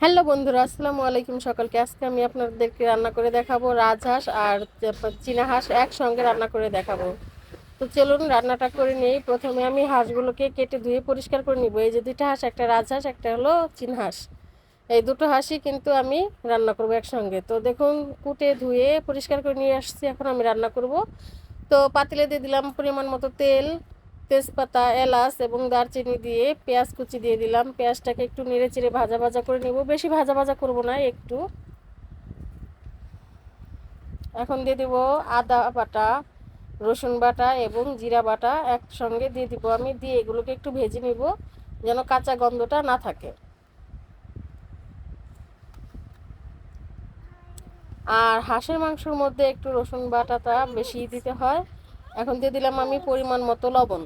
Hello বন্ধুরা, আসসালামু আলাইকুম সকালকে। আজকে আমি আপনাদেরকে রান্না করে দেখাবো রাজহাঁস আর চীনা হাঁস একসঙ্গে রান্না করে দেখাবো। তো চলুন রান্নাটা করে নিই। প্রথমে আমি হাঁসগুলোকে কেটে ধুয়ে পরিষ্কার করে নিব। এই যে দুইটা হাঁস, একটা রাজহাঁস একটা হলো হাঁস। এই দুটো হাঁসই কিন্তু আমি রান্না করব একসঙ্গে। তো দেখুন, কুটে ধুয়ে পরিষ্কার করে নিয়ে আসছি। এখন আমি রান্না করব। তো পাতিলে দিয়ে দিলাম পরিমাণ মতো তেল তেজপাতা, এলাচ এবং দারচিনি দিয়ে পেঁয়াজ কুচি দিয়ে দিলাম। পেঁয়াজটাকে একটু নেড়ে চেড়ে ভাজা ভাজা করে নেব। বেশি ভাজা ভাজা করব না, একটু। এখন দিয়ে দেব আদা বাটা, রসুন বাটা এবং জিরা বাটা একসঙ্গে দিয়ে দিব। আমি দিয়ে এগুলোকে একটু ভেজে নিব যেন কাঁচা গন্ধটা না থাকে। আর হাঁসের মাংসের মধ্যে একটু রসুন বাটাটা বেশি দিতে হয়। এখন দিয়ে দিলাম আমি পরিমাণ মতো লবণ।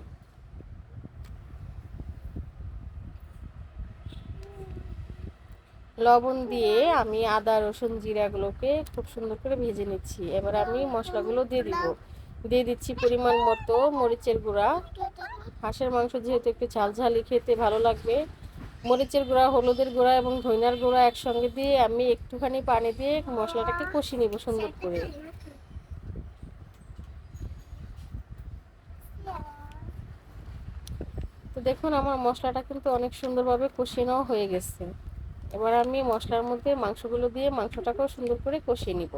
লবণ দিয়ে আমি আদা, রসুন, জিরাগুলোকে খুব সুন্দর করে ভেজে নিচ্ছি। এবার আমি মশলাগুলো দিয়ে দিব। দিয়ে দিচ্ছি পরিমাণ মতো মরিচের গুঁড়া। হাঁসের মাংস যেহেতু একটু ঝালঝালি খেতে ভালো লাগবে, মরিচের গুঁড়া, হলুদের গুঁড়া এবং ধনিয়ার গুঁড়া একসঙ্গে দিয়ে আমি একটুখানি পানি দিয়ে মশলাটাকে কষিয়ে নিব সুন্দর করে তো দেখুন, আমার মশলাটা কিন্তু অনেক সুন্দরভাবে কষিয়ে নেওয়া হয়ে গেছে। এবার আমি মশলার মধ্যে মাংসগুলো দিয়ে মাংসটাকেও সুন্দর করে কষিয়ে নিব।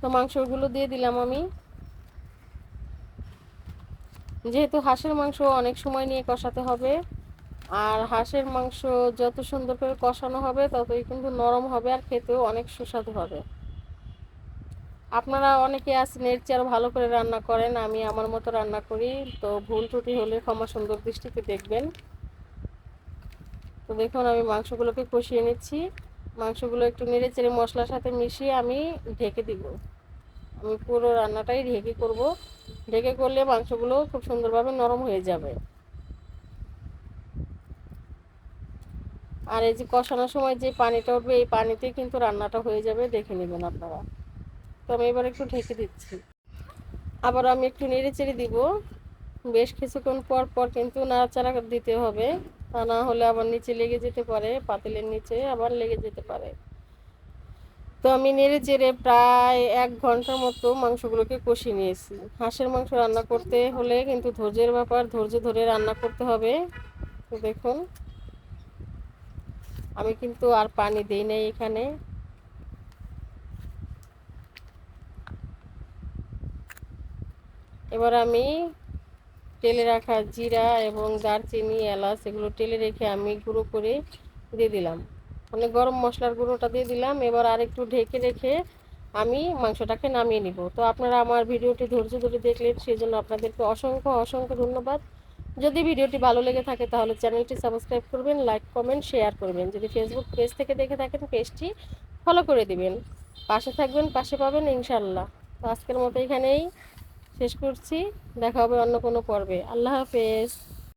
তো মাংসগুলো দিয়ে দিলাম আমি। যেহেতু হাঁসের মাংস অনেক সময় নিয়ে কষাতে হবে, আর হাঁসের মাংস যত সুন্দর করে কষানো হবে, ততই কিন্তু নরম হবে আর খেতেও অনেক সুস্বাদু হবে। আপনারা অনেকে আছেন, এর চেয়ে আরও ভালো করে রান্না করেন, আমি আমার মতো রান্না করি। তো ভুল ত্রুটি হলে ক্ষমা সুন্দর দৃষ্টিতে দেখবেন। তো দেখুন, আমি মাংসগুলোকে কষিয়ে নিচ্ছি। মাংসগুলো একটু নেড়ে চেড়ে মশলার সাথে মিশিয়ে আমি ঢেকে দিব। আমি পুরো রান্নাটাই ঢেকে করব। ঢেকে করলে মাংসগুলো খুব সুন্দরভাবে নরম হয়ে যাবে। আর এই যে কষানোর সময় যে পানিটা উঠবে, এই পানিতে কিন্তু রান্নাটা হয়ে যাবে, দেখে নেবেন আপনারা। তো আমি এবার একটু ঢেকে দিচ্ছি। আবার আমি একটু নেড়ে চেড়ে দিব। বেশ কিছুক্ষণ পর পর কিন্তু নাড়াচাড়া দিতে হবে। তা না হলে আবার নিচে লেগে যেতে পারে, পাতিলের নিচে আবার লেগে যেতে পারে। তো আমি নেড়ে চেড়ে প্রায় এক ঘণ্টার মতো মাংসগুলোকে কষিয়ে নিয়েছি। হাঁসের মাংস রান্না করতে হলে কিন্তু ধৈর্যের ব্যাপার, ধৈর্য ধরে রান্না করতে হবে। তো দেখুন, আমি কিন্তু আর পানি দিই নাই এখানে। এবার আমি তেলে রাখা জিরা এবং দারচিনি, এলাচ এগুলো তেলে রেখে আমি গুঁড়ো করে দিয়ে দিলাম। মানে গরম মশলার গুঁড়োটা দিয়ে দিলাম। এবার আর একটু ঢেকে রেখে আমি মাংসটাকে নামিয়ে নিব। তো আপনারা আমার ভিডিওটি ধৈর্য ধরে দেখলেন সেই জন্য আপনাদেরকে অসংখ্য অসংখ্য ধন্যবাদ। যদি ভিডিওটি ভালো লেগে থাকে তাহলে চ্যানেলটি সাবস্ক্রাইব করবেন, লাইক, কমেন্ট, শেয়ার করবেন। যদি ফেসবুক পেজ থেকে দেখে থাকেন, পেজটি ফলো করে দিবেন। পাশে থাকবেন, পাশে পাবেন ইনশাল্লাহ তো আজকের মতো এখানেই। শেষ করছি দেখা হবে অন্য কোনো পর্বে। আল্লাহ হাফেজ।